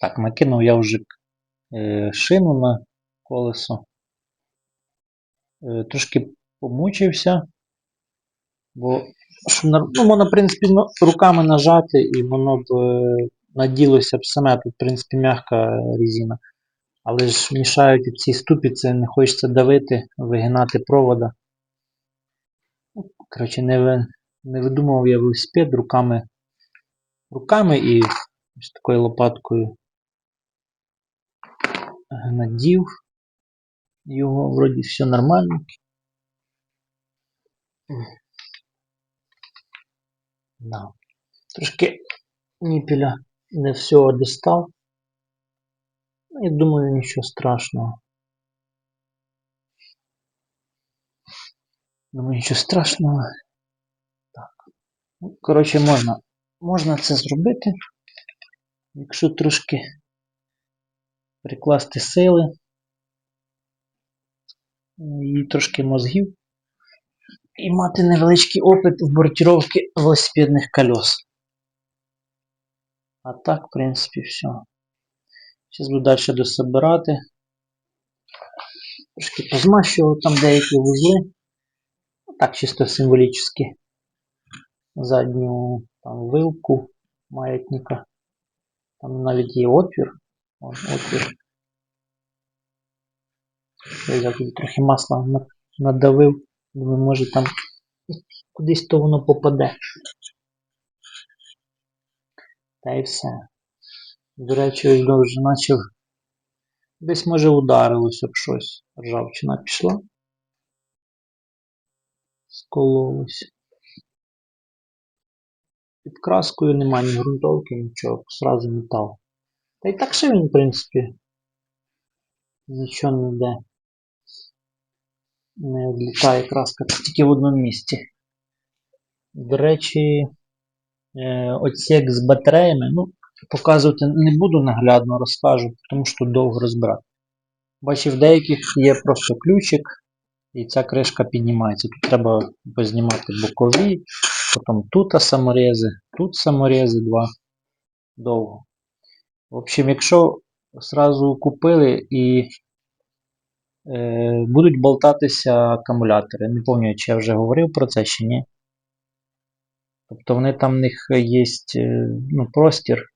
Так, накинув я вже е, шину на колесо. Е, трошки помучився, бо ну, можна, в принципі, ну, руками нажати, і воно б е, наділося б саме. Тут, в принципі, м'яка резина. Але ж мішають ці ступиці, не хочеться давити, вигинати провода. Ну, Коротше, не, не видумував я велосипед руками, руками і ось такою лопаткою надів його, вроді все нормально. Да. Трошки ніпеля не всього достав. Ну, Я думаю, нічого страшного. Думаю, нічого страшного. Так. Ну, коротше, можна, можна це зробити, якщо трошки прикласти сили і трошки мозгів і мати невеличкий опит в бортировці велосипедних колес. А так, в принципі, все. Зараз буду далі дособирати. Трошки позмащував там деякі вузли. Так, чисто символічно. Задню там вилку маятника. Там навіть є отвір. Отвір. Я тут трохи масла надавив. Думаю, може там кудись то воно попаде. Та і все. До речі, я вже почав. Десь може ударилося б щось. Ржавчина пішла. Скололось. Під краскою немає ні ґрунтовки, нічого, сразу метал. Та й так ще він, в принципі, нічого не йде. Не відлітає краска, тільки в одному місці. До речі, е, отсек з батареями, ну, показувати не буду наглядно, розкажу, тому що довго розбирати. Бачив, в деяких є просто ключик, і ця кришка піднімається. Тут треба познімати бокові, потім тут саморези, тут саморези два. Довго. В общем, якщо зразу купили і е, будуть болтатися акумулятори. Не пам'ятаю, чи я вже говорив про це чи ні. Тобто вони там в них є ну, простір.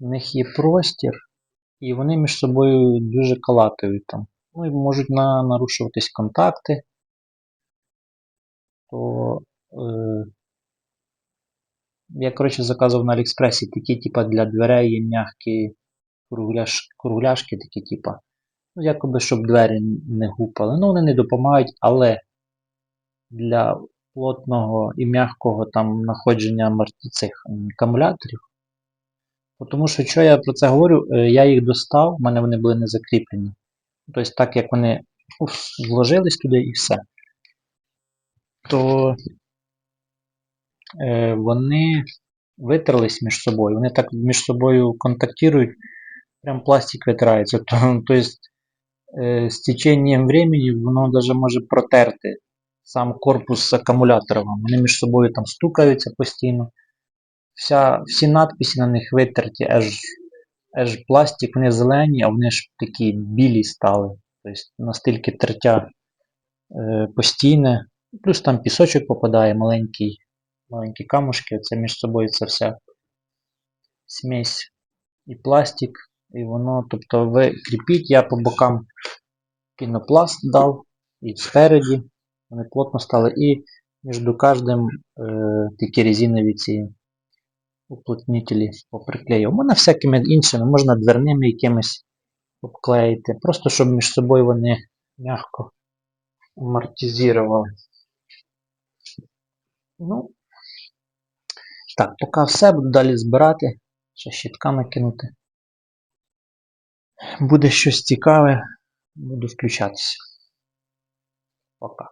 В них є простір, і вони між собою дуже калатають там. Ну і можуть на, нарушуватись контакти. То е, я, коротше, заказував на Аліекспресі такі, типа, для дверей є м'які кругляш, кругляшки, такі, типа. Ну, якоби, щоб двері не гупали. Ну, вони не допомагають, але для плотного і м'якого там знаходження аморти- цих акумуляторів. Тому що, що я про це говорю, Е, я їх достав, в мене вони були не закріплені. Тобто, так як вони ну, вложились туди і все, то вони витерлись між собою. Вони так між собою контактують, прям пластик витирається. То- Тобто, е, з теченням времени воно навіть може протерти сам корпус з акумулятором. Вони між собою там стукаються постійно. Вся, всі надписи на них витерті, аж, аж пластик, вони зелені, а вони ж такі білі стали. Тобто настільки тертя е, постійне. Плюс там пісочок попадає, маленький, маленькі камушки, це між собою це вся смесь і пластик, і воно, тобто ви кріпіть, я по бокам пінопласт дав, і спереді вони плотно стали, і між кожним е, такі резинові ці уплотнителі поприклеїв. Можна всякими іншими, можна дверними якимись обклеїти, просто щоб між собою вони м'яко амортизували. Ну, так, поки все, буду далі збирати, ще щитками кинути. Буде щось цікаве, буду включатися. Пока.